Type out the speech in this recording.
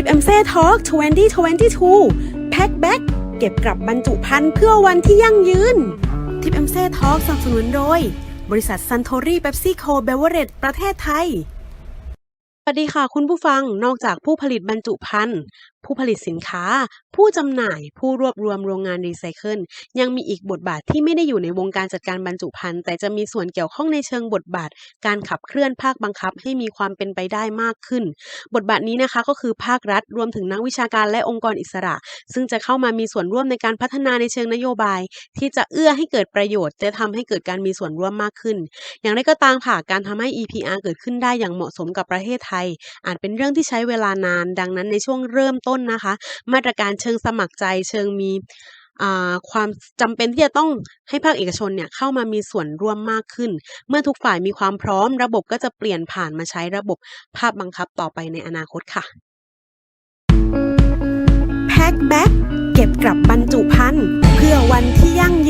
ทิปเอ็มเซ่ทอล์ก2022 แพ็คแบ็กเก็บกลับบรรจุภัณฑ์เพื่อวันที่ยั่งยืน ทิปเอ็มเซ่ทอล์กสนับสนุนโดย บริษัทซันโทรีเบปซี่โคเบเวอเรจประเทศไทย สวัสดีค่ะคุณผู้ฟัง นอกจากผู้ผลิตบรรจุภัณฑ์ผู้ผลิตสินค้า ผู้จำหน่าย ผู้รวบรวมโรงงานรีไซเคิล ยังมีอีกบทบาทที่ไม่ได้อยู่ในวงการจัดการบรรจุภัณฑ์ แต่จะมีส่วนเกี่ยวข้องในเชิงบทบาท การขับเคลื่อนภาคบังคับให้มีความเป็นไปได้มากขึ้น บทบาทนี้นะคะก็คือภาครัฐ รวมถึงนักวิชาการและองค์กรอิสระ ซึ่งจะเข้ามามีส่วนร่วมในการพัฒนาในเชิงนโยบาย ที่จะเอื้อให้เกิดประโยชน์ จะทำให้เกิดการมีส่วนร่วมมากขึ้น อย่างไรก็ตามค่ะการทำให้ EPR เกิดขึ้นได้อย่างเหมาะสมกับประเทศไทย อาจเป็นเรื่องที่ใช้เวลานาน ดังนั้นในช่วงเริ่มต้นนะคะ มาตรการเชิงสมัครใจเชิงมีความจำเป็นที่จะต้องให้ภาคเอกชนเนี่ยเข้ามามีส่วนร่วมมากขึ้น เมื่อทุกฝ่ายมีความพร้อมระบบก็จะเปลี่ยนผ่านมาใช้ระบบภาพบังคับต่อไปในอนาคตค่ะแพ็คแบ็กเก็บกลับบรรจุภัณฑ์เพื่อวันที่ยั่งยืน